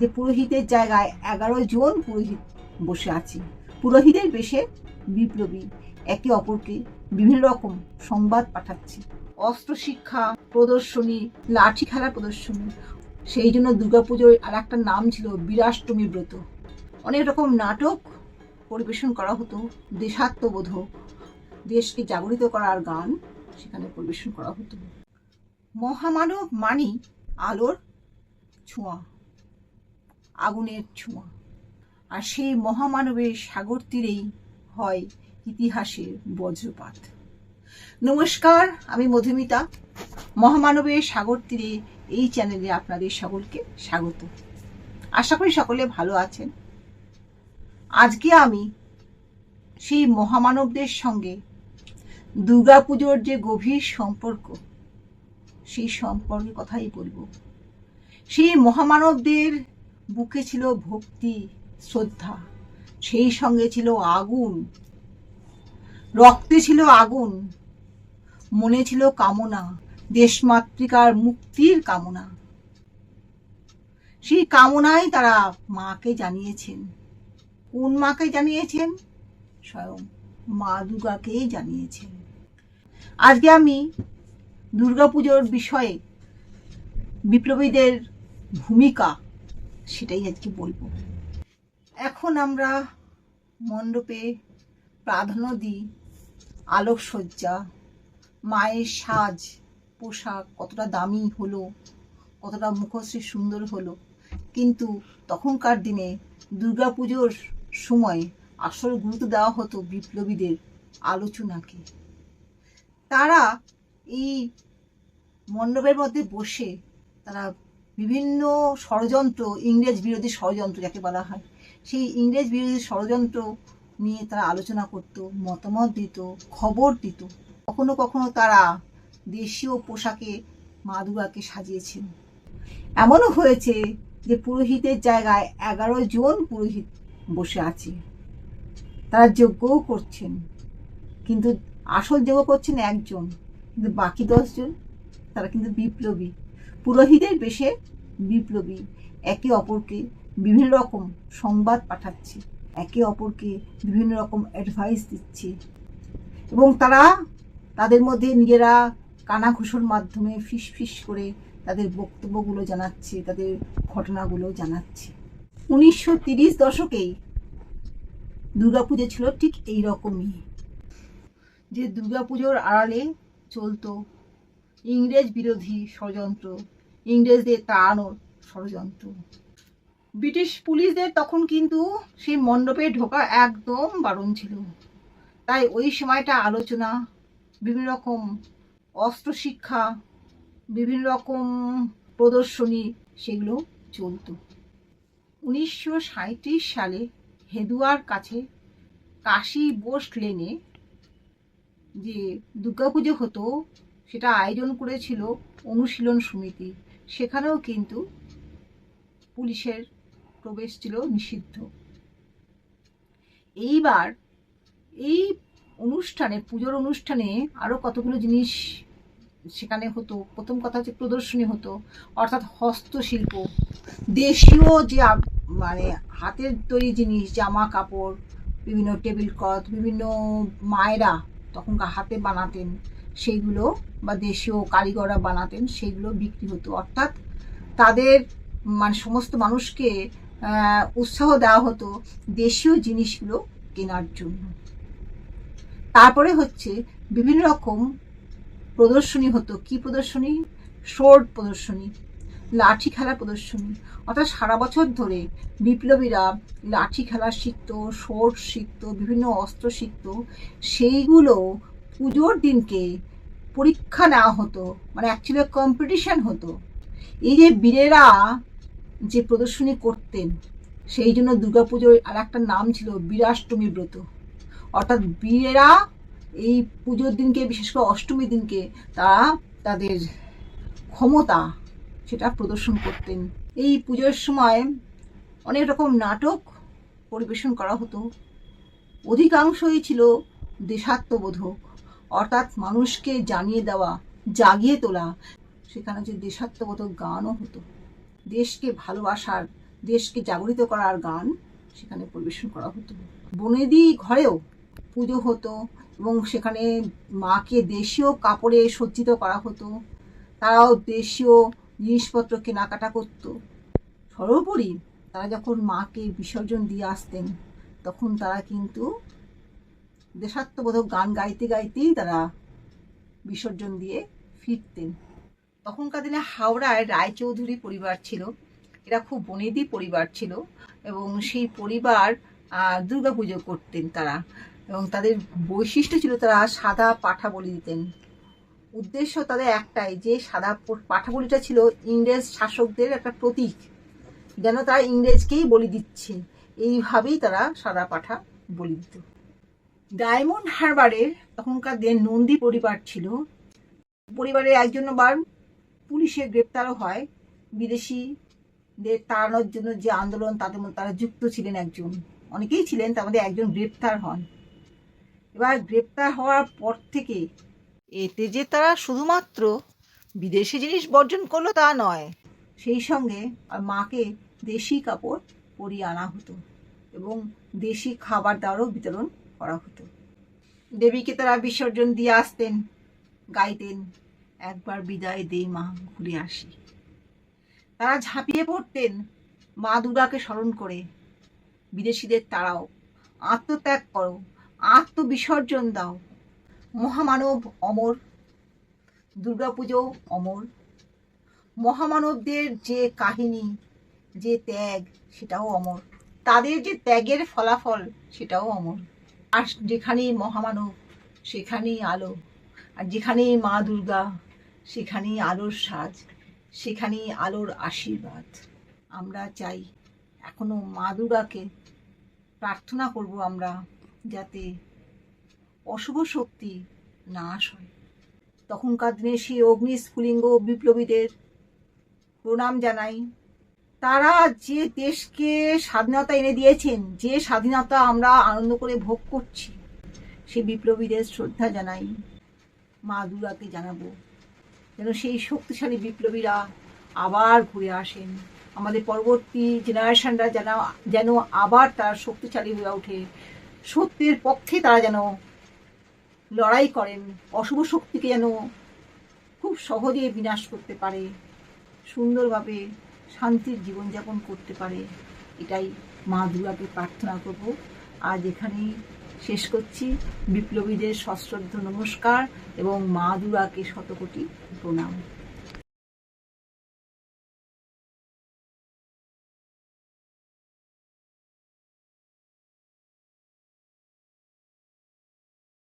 যে পুরোহিতের জায়গায় এগারো জন পুরোহিত বসে আছে। পুরোহিতের বেশে বিপ্লবী, একে অপরকে বিভিন্ন রকম সংবাদ পাঠাচ্ছে। অস্ত্র শিক্ষা, প্রদর্শনী, লাঠি খেলা প্রদর্শনী। সেই জন্য দুর্গাপুজোর আর একটা নাম ছিল বীরাষ্টমী ব্রত। অনেক রকম নাটক পরিবেশন করা হতো দেশাত্মবোধক দেশকে জাগরিত করার গান সেখানে পরিবেশন করা হতো। মহামানব মানি আলোর ছোঁয়া। আগুনের ছোঁয়া। আর সেই মহামানবের সাগর তীরেই হয় ইতিহাসের বজ্রপাত। নমস্কার, আমি মধুমিতা। মহামানবের সাগর তীরে এই চ্যানেলে আপনাদের সকলকে স্বাগত। আশা করি সকলে ভালো আছেন। আজকে আমি সেই মহামানবদের সঙ্গে দুর্গাপুজোর যে গভীর সম্পর্ক, সেই সম্পর্কে কথাই বলব। সেই মহামানবদের বুকে ছিল ভক্তি, শ্রদ্ধা, সেই সঙ্গে ছিল আগুন। রক্তে ছিল আগুন, মনে ছিল কামনা, দেশমাতৃকার মুক্তির কামনা। সেই কামনাই তারা মাকে জানিয়েছেন। কোন মাকে জানিয়েছেন? স্বয়ং মা দুর্গাকেই জানিয়েছেন। আজকে আমি দুর্গাপুজোর বিষয়ে বিপ্লবীদের ভূমিকা সেটাই আজকে বলব। এখন আমরা মণ্ডপে প্রাধান্য দিই আলোকসজ্জা, মায়ের সাজ, পোশাক, কতটা দামি হলো, কতটা মুখশ্রী সুন্দর হলো। কিন্তু তখনকার দিনে দুর্গাপুজোর সময় আসল গুরুত্ব দেওয়া হতো বিপ্লবীদের আলোচনাকে। তারা এই মণ্ডপের মধ্যে বসে তারা বিভিন্ন ষড়যন্ত্র, ইংরেজ বিরোধী ষড়যন্ত্র যাকে বলা হয়, সেই ইংরেজ বিরোধী ষড়যন্ত্র নিয়ে তারা আলোচনা করত, মতামত দিত, খবর দিত। কখনো কখনো তারা দেশীয় পোশাকে মা দুর্গাকে সাজিয়েছেন। এমনও হয়েছে যে পুরোহিতের জায়গায় এগারো জন পুরোহিত বসে আছে। তারা যজ্ঞও করছেন, কিন্তু আসল যজ্ঞ করছেন একজন, কিন্তু বাকি দশজন তারা কিন্তু বিপ্লবী। পুরোহিতের বেশে বিপ্লবী। একে অপরকে বিভিন্ন রকম সংবাদ পাঠাচ্ছে, একে অপরকে বিভিন্ন রকম অ্যাডভাইস দিচ্ছে। এবং তারা তাদের মধ্যে নিজেরা কানাঘুষোর মাধ্যমে ফিস ফিস করে তাদের বক্তব্যগুলো জানাচ্ছে, তাদের ঘটনাগুলো জানাচ্ছে। উনিশশো তিরিশ দশকেই দুর্গাপুজো ছিল ঠিক এই রকমই। যে দুর্গাপুজোর আড়ালে চলতো ইংরেজ বিরোধী ষড়যন্ত্র, ইংরেজদের তাড়ানোর ষড়যন্ত্র। ব্রিটিশ পুলিশদের তখন কিন্তু সেই মণ্ডপে ঢোকা একদম বারণ ছিল। তাই ওই সময়টা আলোচনা, বিভিন্ন রকম অস্ত্র শিক্ষা বিভিন্ন রকম প্রদর্শনী, সেগুলো চলতো। উনিশশো সালে হেদুয়ার কাছে কাশী বোস লেনে যে দুর্গাপুজো হতো সেটা আয়োজন করেছিল অনুশীলন সমিতি। সেখানেও কিন্তু পুলিশের প্রবেশ ছিল নিষিদ্ধ। এইবার এই অনুষ্ঠানে, পুজোর অনুষ্ঠানে আরও কতগুলো জিনিস সেখানে হতো। প্রথম কথা হচ্ছে প্রদর্শনী হতো, অর্থাৎ হস্তশিল্প। দেশীয় যে মানে হাতের তৈরি জিনিস, জামা কাপড়, বিভিন্ন টেবিল ক্লথ, বিভিন্ন মায়েরা তখনকার হাতে বানাতেন। সেইগুলো বা দেশীয় কারিগররা বানাতেন, সেইগুলো বিক্রি হতো। অর্থাৎ তাদের মানে সমস্ত মানুষকে উৎসাহ দেওয়া হতো দেশীয় জিনিসগুলো কেনার জন্য। তারপরে হচ্ছে বিভিন্ন রকম প্রদর্শনী হতো। কি প্রদর্শনী? শোর্ট প্রদর্শনী, লাঠি খেলা প্রদর্শনী। অর্থাৎ সারা বছর ধরে বিপ্লবীরা লাঠি খেলা শিখতো শোর্ট শিখতো, বিভিন্ন অস্ত্র শিখতো। সেইগুলো পুজোর দিনকে পরীক্ষা নেওয়া হতো মানে অ্যাকচুয়ালি কম্পিটিশন হতো। এই যে বীরেরা যে প্রদর্শনী করতেন, সেই জন্য দুর্গাপুজোর আর একটা নাম ছিল বীরাষ্টমী ব্রত। অর্থাৎ বীরেরা এই পুজোর দিনকে, বিশেষ করে অষ্টমীর দিনকে, তারা তাদের ক্ষমতা সেটা প্রদর্শন করতেন। এই পুজোর সময় অনেক রকম নাটক পরিবেশন করা হতো। অধিকাংশই ছিল দেশাত্মবোধক। অর্থাৎ মানুষকে জানিয়ে দেওয়া, জাগিয়ে তোলা, সেখানে যে দেশাত্মবোধক গানও হতো। দেশকে ভালোবাসার, দেশকে জাগরিত করার গান সেখানে পরিবেশন করা হতো। বনেদি ঘরেও পুজো হতো এবং সেখানে মাকে দেশীয় কাপড়ে সজ্জিত করা হতো। তারাও দেশীয় জিনিসপত্র কেনাকাটা করতো। সর্বোপরি তারা যখন মাকে বিসর্জন দিয়ে আসতেন, তখন তারা কিন্তু দেশাত্মবোধক গান গাইতে গাইতেই তারা বিসর্জন দিয়ে ফিরতেন। তখনকার দিনে হাওড়ায় রায়চৌধুরী পরিবার ছিল। এরা খুব বনেদি পরিবার ছিল এবং সেই পরিবার দুর্গা পুজো করতেন তারা এবং তাদের বৈশিষ্ট্য ছিল তারা সাদা পাঠা বলি দিতেন। উদ্দেশ্য তাদের একটাই যে সাদা পাঠা বলিটা ছিল ইংরেজ শাসকদের একটা প্রতীক। যেন তারা ইংরেজকেই বলি দিচ্ছে। এইভাবেই তারা সাদা পাঠা বলি দিত। ডায়মন্ড হারবারের তখনকার দিন নন্দী পরিবার ছিল, পরিবারের একজন আবার পুলিশে গ্রেপ্তারও হয়। বিদেশিদের তাড়ানোর জন্য যে আন্দোলন, তাদের মধ্যে তারা যুক্ত ছিলেন একজন। অনেকেই ছিলেন, তার মধ্যে একজন গ্রেপ্তার হন। এবার গ্রেপ্তার হওয়ার পর থেকে এতে যে তারা শুধুমাত্র বিদেশি জিনিস বর্জন করল তা নয়, সেই সঙ্গে আর মাকে দেশি কাপড় পরিয়ে আনা হতো এবং দেশি খাবার দাবারও বিতরণ করা হতো। দেবীকে তারা বিসর্জন দিয়ে আসতেন, গাইতেন, একবার বিদায় দে মা ঘুরে আসি। তারা ঝাঁপিয়ে পড়তেন মা দুর্গাকে স্মরণ করে। বিদেশিদের তারাও আত্মত্যাগ করো, আত্মবিসর্জন দাও। মহামানব অমর দুর্গাপুজো অমর। মহামানবদের যে কাহিনী, যে ত্যাগ, সেটাও অমর। তাদের যে ত্যাগের ফলাফল, সেটাও অমর। আর যেখানেই মহামানব, সেখানেই আলো। আর যেখানেই মা দুর্গা, সেখানেই আলোর সাজ, সেখানেই আলোর আশীর্বাদ। আমরা চাই এখনও মা দুর্গাকে প্রার্থনা করব আমরা যাতে অশুভ শক্তি নাশ হয়। তখনকার দিনে সেই অগ্নি স্ফুলিঙ্গ বিপ্লবীদের প্রণাম জানাই। তারা যে দেশকে স্বাধীনতা এনে দিয়েছেন, যে স্বাধীনতা আমরা আনন্দ করে ভোগ করছি সেই বিপ্লবীদের শ্রদ্ধা জানাই, মা দুর্গাকে জানাব। যেন সেই শক্তিশালী বিপ্লবীরা আবার ঘুরে আসেন। আমাদের পরবর্তী জেনারেশনরা যেন যেন আবার তারা শক্তিশালী হয়ে ওঠে। সত্যের পক্ষে তারা যেন লড়াই করেন। অশুভ শক্তিকে যেন খুব সহজে বিনাশ করতে পারে। সুন্দরভাবে শান্তির জীবনযাপন করতে পারে, এটাই মা দুর্গাকে প্রার্থনা করব। আজ এখানেই শেষ করছি। বিপ্লবীদের সশ্রদ্ধ নমস্কার এবং মা দুর্গাকে শতকোটি প্রণাম।